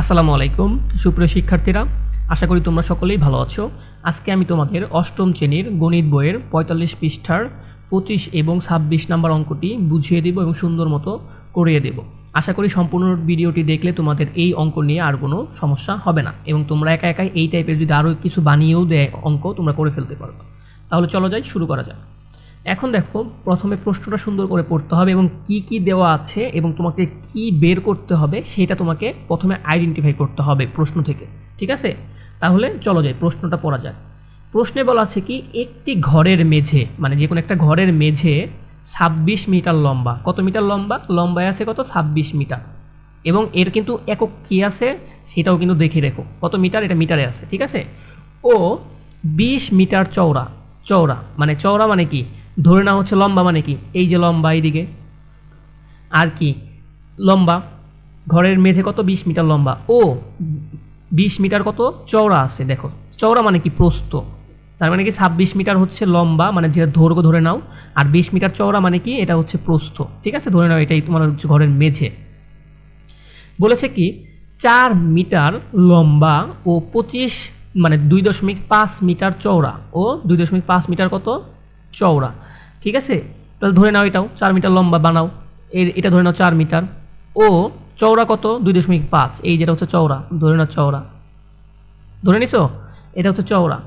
আসসালামু আলাইকুম, সুপ্রিয় শিক্ষার্থীরা, আশা করি তোমরা সকলেই ভালো আছো। আজকে আমি তোমাদের অষ্টম শ্রেণির গণিত বইয়ের পঁয়তাল্লিশ পৃষ্ঠার পঁচিশ এবং ছাব্বিশ নাম্বার অঙ্কটি বুঝিয়ে দেব এবং সুন্দর মতো করিয়ে দেব। আশা করি সম্পূর্ণ ভিডিওটি দেখলে তোমাদের এই অঙ্ক নিয়ে আর কোনো সমস্যা হবে না এবং তোমরা একা একাই এই টাইপের যদি আরও কিছু বানিয়েও দেয় অঙ্ক, তোমরা করে ফেলতে পারবে। তাহলে চলো যাই, শুরু করা যাক। এখন দেখো, প্রথমে প্রশ্নটা সুন্দর করে পড়তে হবে এবং কি কি দেওয়া আছে এবং তোমাকে কি বের করতে হবে সেটা তোমাকে প্রথমে আইডেন্টিফাই করতে হবে প্রশ্ন থেকে, ঠিক আছে? তাহলে চলো যাই, প্রশ্নটা পড়া যাক। প্রশ্নে বলা আছে কি, একটি ঘরের মেঝে মানে যে কোনো একটা ঘরের মেঝে ছাব্বিশ মিটার লম্বা। কত মিটার লম্বা? লম্বায় আছে কত? ছাব্বিশ মিটার। এবং এর কিন্তু একক কী আছে সেটাও কিন্তু দেখে রেখো। কত মিটার? এটা মিটারে আছে, ঠিক আছে? ও বিশ মিটার চওড়া চওড়া মানে চওড়া মানে কি? ধরে না হচ্ছে লম্বা মানে কি? এই যে লম্বা এইদিকে। আর কি? লম্বা। ঘরের মেঝে কত? বিশ মিটার লম্বা। ও, বিশ মিটার কত? চওড়া আছে, দেখো। চওড়া মানে কি? প্রস্ত তার মানে কি? ছাব্বিশ মিটার হচ্ছে লম্বা মানে যেটা দৈর্ঘ্য ধরে নাও। আর বিশ মিটার চওড়া মানে কি? এটা হচ্ছে প্রস্থ। ঠিক আছে? ধরে নাও, এটাই তোমার হচ্ছে ঘরের মেঝে। বলেছে কি? চার মিটার লম্বা ও পঁচিশ মানে দুই দশমিক পাঁচ মিটার চওড়া। ও, দুই দশমিক পাঁচ মিটার কত? চওড়া, ঠিক আছে? তাহলে ধরে নাও এটাও, চার মিটার লম্বা বানাও। এর এটা ধরে নাও চার মিটার। ও, চওড়া কত? দুই দশমিক পাঁচ। এই যেটা হচ্ছে চওড়া, ধরে নাও চওড়া। ধরে নিছো? এটা হচ্ছে চওড়া।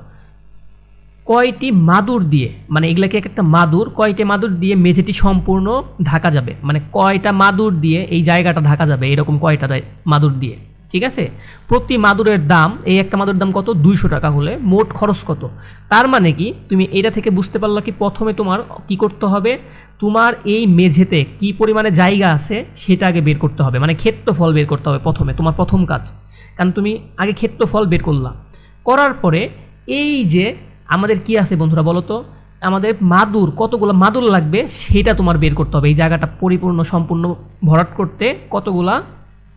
কয়টি মাদুর দিয়ে মানে এগুলাকে এক একটা মাদুর, কয়টি মাদুর দিয়ে মেঝেটি সম্পূর্ণ ঢাকা যাবে? মানে কয়টা মাদুর দিয়ে এই জায়গাটা ঢাকা যাবে? এরকম কয়টা মাদুর দিয়ে? ঠিক আছে? প্রতি মাদুরের দাম, এই একটা মাদুর দাম কত? দুইশো টাকা হলে। মোট খরচ কত? তার মানে কি? তুমি এটা থেকে বুঝতে পারল কি প্রথমে তোমার কি করতে হবে? তোমার এই মেঝেতে কি পরিমাণে জায়গা আছে সেটা আগে বের করতে হবে। মানে ক্ষেত্রফল বের করতে হবে প্রথমে, তোমার প্রথম কাজ। কারণ তুমি আগে ক্ষেত্রফল বের করলা। করার পরে এই যে আমাদের কি আছে বন্ধুরা বলো তো? আমাদের মাদুর, কতগুলো মাদুর লাগবে সেটা তোমার বের করতে হবে। এই জায়গাটা পরিপূর্ণ, সম্পূর্ণ ভরাট করতে কতগুলা?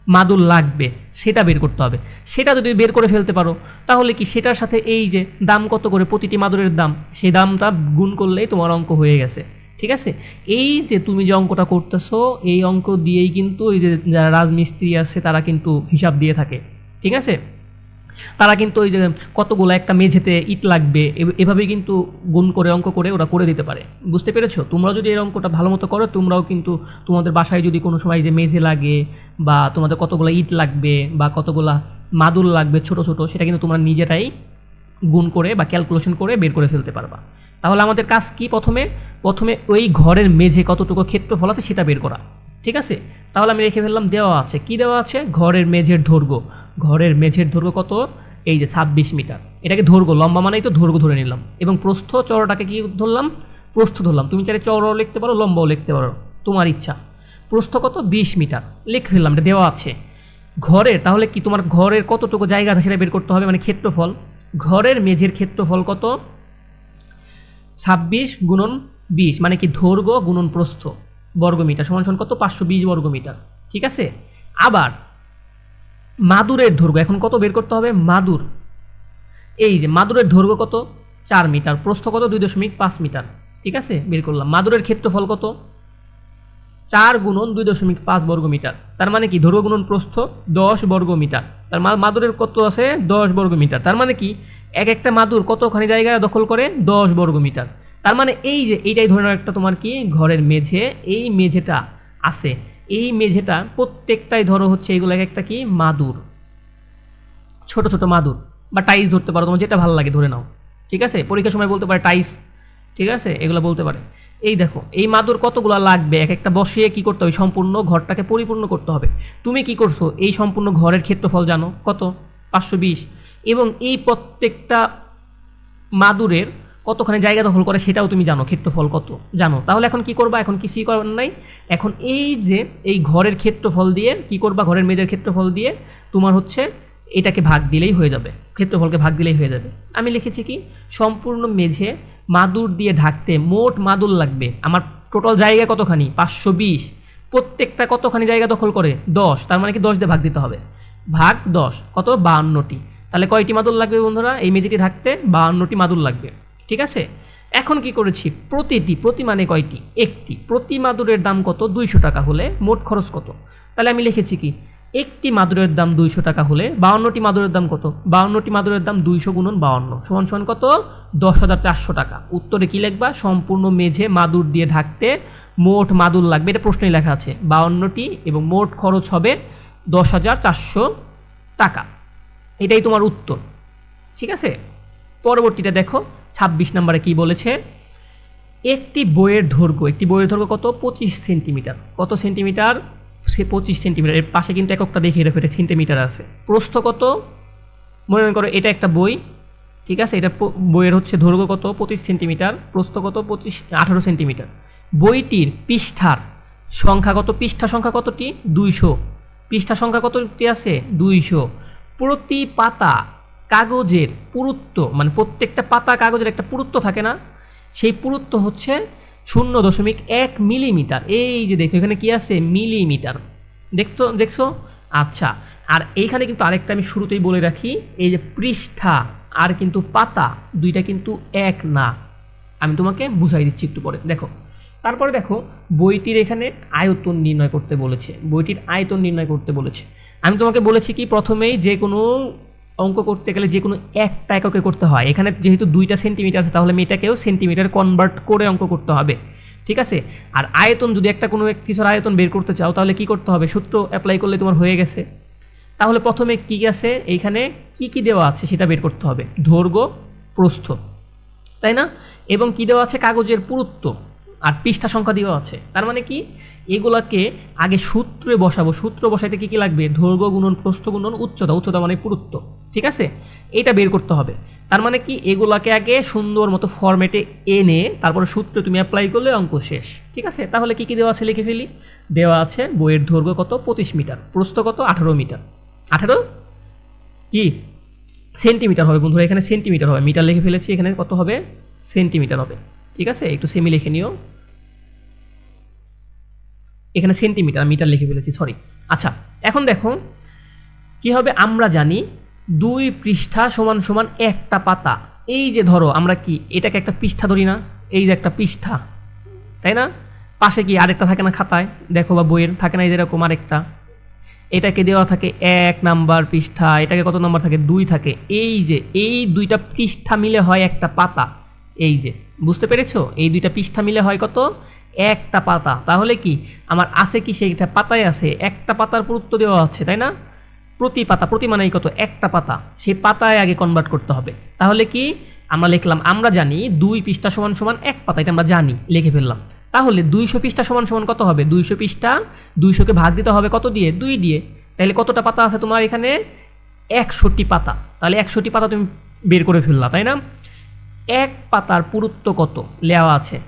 মাদুর লাগবে, সেটা বের করতে হবে। সেটা যদি বের করে ফেলতে পারো, তাহলে কি সেটার সাথে এই যে দাম কত করে, প্রতিটি মাদুরের দাম, সেই দামটা গুণ করলেই তোমার অঙ্ক হয়ে গেছে। ঠিক আছে? এই যে তুমি যে অঙ্কটা করতেছো, এই অঙ্ক দিয়েই কিন্তু এই যে যারা রাজমিস্ত্রি আছে, তারা কিন্তু হিসাব দিয়ে থাকে। ঠিক আছে? তারা কিন্তু ওই যে কতগুলো একটা মেঝেতে ইট লাগবে এভাবেই কিন্তু গুণ করে, অঙ্ক করে ওরা করে দিতে পারে। বুঝতে পেরেছ? তোমরা যদি এই অঙ্কটা ভালো মতো করো, তোমরাও কিন্তু তোমাদের বাসায় যদি কোনো সময় যে মেঝে লাগে বা তোমাদের কতগুলো ইট লাগবে বা কতগুলা মাদুল লাগবে ছোট ছোট, সেটা কিন্তু তোমরা নিজেরাই গুণ করে বা ক্যালকুলেশন করে বের করে ফেলতে পারবা। তাহলে আমাদের কাজ কি প্রথমে? প্রথমে ওই ঘরের মেঝে কতটুকু ক্ষেত্রফল আছে সেটা বের করা। ঠিক আছে? তাহলে আমি রেখে ফেললাম, দেওয়া আছে। কি দেওয়া আছে? ঘরের মেঝের দৈর্ঘ্য ঘরের মেঝের দৈর্ঘ্য কত? এই যে ছাব্বিশ মিটার। এটাকে দৈর্ঘ্য লম্বা মানেই তো দৈর্ঘ্য ধরে নিলাম। এবং প্রস্থ চওড়াটাকে কি ধরলাম? প্রস্থ ধরলাম। তুমি চাইলে চওড়াও লিখতে পারো, লম্বাও লিখতে পারো। তোমার ইচ্ছা। প্রস্থ কত? বিশ মিটার। লিখে ফেললাম, এটা দেওয়া আছে। ঘরের তাহলে কি তোমার ঘরের কতটুকু জায়গা আছে সেটা বের করতে হবে? মানে ক্ষেত্রফল। ঘরের মেঝের ক্ষেত্রফল কত? ছাব্বিশ গুণন বিশ মানে কি দৈর্ঘ্য গুণন প্রস্থ। বর্গমিটার সমান সমান কত? পাঁচশো বিশ বর্গমিটার। ঠিক আছে? আবার মাদুরের দৈর্ঘ্য, এখন কত বের করতে হবে? মাদুর। এই যে মাদুরের দৈর্ঘ্য কত? চার মিটার। প্রস্থ কত? দুই দশমিক পাঁচ মিটার। ঠিক আছে? বের করলাম। মাদুরের ক্ষেত্রফল কত? চার গুণন দুই দশমিক পাঁচ বর্গ মিটার তার মানে কি? দৈর্ঘ্য গুণন প্রস্থ দশ বর্গ মিটার তার মা- মাদুরের কত আছে? দশ বর্গ মিটার তার মানে কি? এক একটা মাদুর কতখানি জায়গা দখল করে? দশ বর্গ মিটার তার মানে এই যে এইটাই ধরে নাও একটা তোমার কি? ঘরের মেঝে। এই মেঝেটা আছে। এই মেঝেটা প্রত্যেকটাই ধরো হচ্ছে এগুলো এক একটা কি? মাদুর। ছোট ছোট মাদুর বা টাইস ধরতে পারো, তোমার যেটা ভালো লাগে ধরে নাও। ঠিক আছে? পরীক্ষার সময় বলতে পারে টাইস ঠিক আছে? এগুলো বলতে পারে। এই দেখো, এই মাদুর কতগুলো লাগবে? এক একটা বসিয়ে কি করতে হবে? সম্পূর্ণ ঘরটাকে পরিপূর্ণ করতে হবে। তুমি কি করছ? এই সম্পূর্ণ ঘরের ক্ষেত্রফল জানো? কত? পাঁচশো বিশ। এবং এই প্রত্যেকটা মাদুরের কতখানি জায়গা দখল করে সেটাও তুমি জানো, ক্ষেত্রফল কত, জানো। তাহলে এখন কি করবা? এখন কিছুই করার নাই। এখন এই যে, এই ঘরের ক্ষেত্রফল দিয়ে, কি করবা? ঘরের মেজের ক্ষেত্রফল দিয়ে তোমার হচ্ছে এটাকে ভাগ দিলেই হয়ে যাবে। ক্ষেত্রফলকে ভাগ দিলেই হয়ে যাবে। আমি লিখেছি কি? সম্পূর্ণ মেঝে মাদুর দিয়ে ঢাকতে মোট মাদুর লাগবে। আমার টোটাল জায়গা কতখানি? পাঁচশো বিশ। প্রত্যেকটা কতখানি জায়গা দখল করে? দশ। তার মানে কি দশ দিয়ে ভাগ দিতে হবে? ভাগ দশ। কত? বাহান্নটি। তাহলে কয়টি মাদুর লাগবে বন্ধুরা? এই মেঝেটি ঢাকতে বাহান্নটি মাদুর লাগবে। ঠিক আছে? এখন কি করেছি? প্রতিটি প্রতি মানে কয়টি? একটি। প্রতি মাদুরের দাম কত? দুইশো টাকা হলে। মোট খরচ কত? তাহলে আমি লিখেছি কি? একটি মাদুরের দাম দুইশো টাকা হলে বাউন্নটি মাদুরের দাম কত? বাউন্নটি মাদুরের দাম দুইশো গুণন বাউন্ন। সমান সমান কত? দশ হাজার চারশো টাকা। উত্তরে কি লিখবা? সম্পূর্ণ মেঝে মাদুর দিয়ে ঢাকতে মোট মাদুর লাগবে। এটা প্রশ্নই লেখা আছে। বাউন্নটি এবং মোট খরচ হবে দশ হাজার চারশো টাকা। এটাই তোমার উত্তর। ঠিক আছে? পরবর্তীটা দেখো। ছাব্বিশ নম্বরে কি বলেছে? একটি বইয়ের দৈর্ঘ্য একটি বইয়ের দৈর্ঘ্য কত? পঁচিশ সেন্টিমিটার। কত সেন্টিমিটার? সে পঁচিশ সেন্টিমিটার। এর পাশে কিন্তু এককটা দেখিয়ে রাখো এটা সেন্টিমিটার আছে। প্রস্থ কত? মনে করো এটা একটা বই, ঠিক আছে? এটা বইয়ের হচ্ছে দৈর্ঘ্য কত? পঁচিশ সেন্টিমিটার। প্রস্থ কত? পঁচিশ, আঠারো সেন্টিমিটার। বইটির পৃষ্ঠার সংখ্যা কত? পৃষ্ঠা সংখ্যা কতটি? দুইশো। পৃষ্ঠা সংখ্যা কতটি আছে? দুইশো। প্রতি পাতা কাগজের পুরুত্ব মানে প্রত্যেকটা পাতা কাগজের একটা পুরুত্ব থাকে না? সেই পুরুত্ব হচ্ছে শূন্য দশমিক এক মিলিমিটার। এই যে দেখো, এখানে কি আছে? মিলিমিটার। দেখতো, দেখছ? আচ্ছা আর এইখানে কিন্তু আরেকটা আমি শুরুতেই বলে রাখি, এই যে পৃষ্ঠা আর কিন্তু পাতা, দুইটা কিন্তু এক না। আমি তোমাকে বুঝাই দিচ্ছি একটু পরে। দেখো, তারপরে দেখো, বইটির এখানে আয়তন নির্ণয় করতে বলেছে। বইটির আয়তন নির্ণয় করতে বলেছে। আমি তোমাকে বলেছি কি? প্রথমেই যে কোনো অঙ্ক করতে গেলে যে কোনো একটা এককে করতে হয়। এখানে যেহেতু দুইটা সেন্টিমিটার আছে, তাহলে মেয়েটাকেও সেন্টিমিটার কনভার্ট করে অঙ্ক করতে হবে। ঠিক আছে? আর আয়তন, যদি একটা কোনো কিছুর আয়তন বের করতে চাও, তাহলে কি করতে হবে? সূত্র অ্যাপ্লাই করলে তোমার হয়ে গেছে। তাহলে প্রথমে কি আছে? এইখানে কি কি দেওয়া আছে সেটা বের করতে হবে। দৈর্ঘ্য প্রস্থ। তাই না? এবং কি দেওয়া আছে? কাগজের পুরুত্ব। আর পৃষ্ঠা সংখ্যা দেওয়া আছে। তার মানে কি? এগুলাকে আগে সূত্রে বসাবো। সূত্র বসাইতে কী কী লাগবে? দৈর্ঘ্য গুণন, প্রস্থ গুণন, উচ্চতা। উচ্চতা মানে পুরুত্ব। ঠিক আছে? এটা বের করতে হবে। তার মানে কি? এগুলাকে আগে সুন্দর মতো ফরম্যাটে এনে তারপরে সূত্র তুমি অ্যাপ্লাই করলে অঙ্ক শেষ। ঠিক আছে? তাহলে কি কি দেওয়া আছে লিখে ফেলি? দেওয়া আছে বইয়ের দৈর্ঘ্য কত? পঁচিশ মিটার। প্রস্থ কত? আঠারো মিটার। আঠারো? কি? সেন্টিমিটার হবে বন্ধুরা, এখানে সেন্টিমিটার হবে। মিটার লিখে ফেলেছি, এখানে কত হবে? সেন্টিমিটার হবে। ঠিক আছে? একটু সেমি লিখে নিও। এখানে সেন্টিমিটার, মিটার লিখে ফেলেছি সরি আচ্ছা এখন দেখো, কি হবে? আমরা জানি দুই পৃষ্ঠা সমান সমান একটা পাতা। এই যে ধরো, আমরা কি এটাকে একটা পৃষ্ঠা ধরি না? এই যে একটা পৃষ্ঠা, তাই না? পাশে কি আরেকটা থাকে না খাতায়? দেখো বা বইয়ের, থাকে না যেরকম আরেকটা। এটাকে দেওয়া থাকে এক নাম্বার পৃষ্ঠা, এটাকে কত নাম্বার থাকে? দুই থাকে। এই যে, এই দুইটা পৃষ্ঠা মিলে হয় একটা পাতা। এই যে, বুঝতে পেরেছ? এই দুইটা পৃষ্ঠা মিলে হয় কত? একটা পাতা। তাহলে কি, আমার আছে কি সেইটা পাতায় আছে? একটা পাতার পুরুত্ব দেওয়া আছে, তাই না? প্রতি পাতা, প্রতি মানেই কত? একটা পাতা। সেই পাতায় আগে কনভার্ট করতে হবে। তাহলে কি? আমরা লিখলাম, আমরা জানি দুই পৃষ্ঠা সমান সমান এক পাতা, এটা আমরা জানি, লিখে ফেললাম। তাহলে দুইশো পৃষ্ঠা সমান সমান কত হবে? দুইশো পৃষ্ঠা দুইশোকে ভাগ দিতে হবে কত দিয়ে? দুই দিয়ে। তাহলে কতটা পাতা আছে তোমার এখানে? একশোটি পাতা। তাহলে একশোটি পাতা তুমি বের করে ফেললা, তাই না? এক পাতার পুরুত্ব কত? লেওয়া আছে।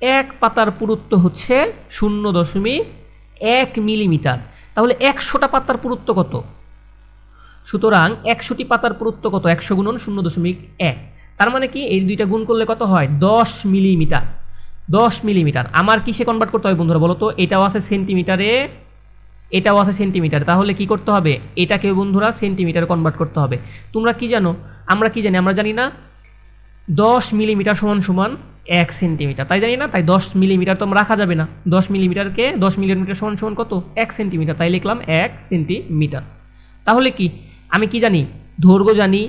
এক পাতার পুরুত্ব হচ্ছে শূন্য দশমিক এক মিলিমিটার। তাহলে একশোটা পাতার পুরুত্ব কত? সুতরাং একশোটি পাতার পুরুত্ব কত? একশো গুণন শূন্য দশমিক এক। তার মানে কি? এই দুইটা গুণ করলে কত হয়? দশ মিলিমিটার। দশ মিলিমিটার। আমার কিসে কনভার্ট করতে হবে বন্ধুরা বলো তো? এটাও আছে সেন্টিমিটারে এটাও আছে সেন্টিমিটার তাহলে কি করতে হবে? এটাকে বন্ধুরা সেন্টিমিটারে কনভার্ট করতে হবে। তোমরা কি জানো? আমরা কি জানি? আমরা জানি না দশ মিলিমিটার সমান সমান এক সেন্টিমিটার তাই জানি না? তাই দশ মিলিমিটার তো রাখা যাবে না। দশ মিলিমিটারকে, দশ মিলিমিটার সমান সমান কত? এক সেন্টিমিটার তাই লিখলাম এক সেন্টিমিটার তাহলে কি? আমি কি জানি? দৈর্ঘ্য জানি,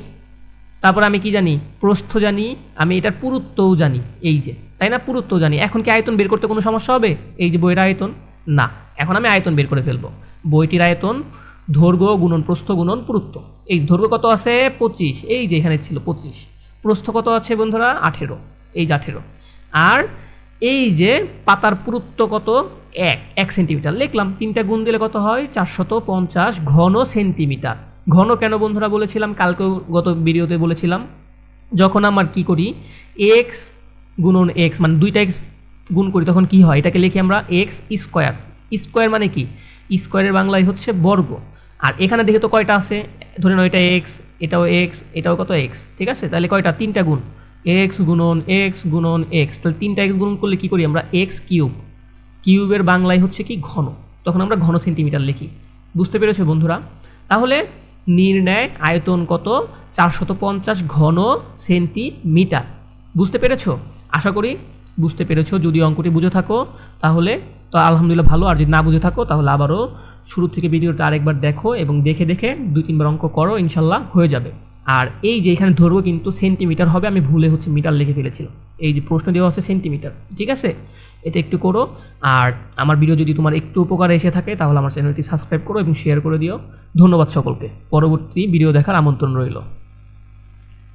তারপর আমি কি জানি? প্রস্থ জানি, আমি এটার পুরুত্বও জানি, এই যে। তাই না? পুরুত্বও জানি। এখন কি আয়তন বের করতে কোনো সমস্যা হবে? এই যে বইয়ের আয়তন? না। এখন আমি আয়তন বের করে ফেলব। বইটির আয়তন দৈর্ঘ্য গুণন প্রস্থ গুণন পুরুত্ব। এই দৈর্ঘ্য কত আছে? পঁচিশ। এই যে এখানে ছিল পঁচিশ। প্রস্থ কত আছে বন্ধুরা? আঠেরো। এই যে আঠেরো। আর এই যে পাতার পুরুত্ব কত? এক। এক সেন্টিমিটার। লিখলাম। তিনটা গুণ দিলে কত হয়? চারশত পঞ্চাশ ঘন সেন্টিমিটার। ঘন কেন বন্ধুরা বলেছিলাম? কালকেও গত ভিডিওতে বলেছিলাম। যখন আমার কি করি? এক্স গুণন এক্স মানে দুইটা এক্স গুণ করি, তখন কি হয়? এটাকে লিখি আমরা এক্স স্কোয়ার স্কোয়ার মানে কি? স্কোয়ারের বাংলায় হচ্ছে বর্গ। আর এখানে দেখে তো কয়টা আছে? ধরে নাও এটা এক্স এটাও এক্স এটাও কত এক্স ঠিক আছে? তাহলে কয়টা? তিনটা গুণ। এক্স গুণন এক্স গুণন এক্স তাহলে তিনটা এক্স গুণন করলে কি করি আমরা? X cube. কিউবের বাংলায় হচ্ছে কি? ঘন। তখন আমরা ঘন সেন্টিমিটার লিখি। বুঝতে পেরেছ বন্ধুরা? তাহলে নির্ণয় আয়তন কত? চারশত পঞ্চাশ ঘন সেন্টিমিটার। বুঝতে পেরেছ? আশা করি বুঝতে পেরেছ। যদি অঙ্কটি বুঝে থাকো, তাহলে তো আলহামদুলিল্লাহ ভালো। আর যদি না বুঝে থাকো, তাহলে আবারও শুরু থেকে ভিডিওটা আরেকবার দেখো এবং দেখে দেখে দুই তিনবার অঙ্ক করো, ইনশাল্লাহ হয়ে যাবে। আর এই যে এখানে ধরবো কিন্তু সেন্টিমিটার হবে, আমি ভুলে হচ্ছে মিটার লিখে ফেলেছিলাম। এই যে প্রশ্ন দেওয়া হচ্ছে সেন্টিমিটার ঠিক আছে? এটা একটু করো। আর আমার ভিডিও যদি তোমার একটু উপকার এসে থাকে, তাহলে আমার চ্যানেলটি সাবস্ক্রাইব করো এবং শেয়ার করে দিও। ধন্যবাদ সকলকে। পরবর্তী ভিডিও দেখার আমন্ত্রণ রইল।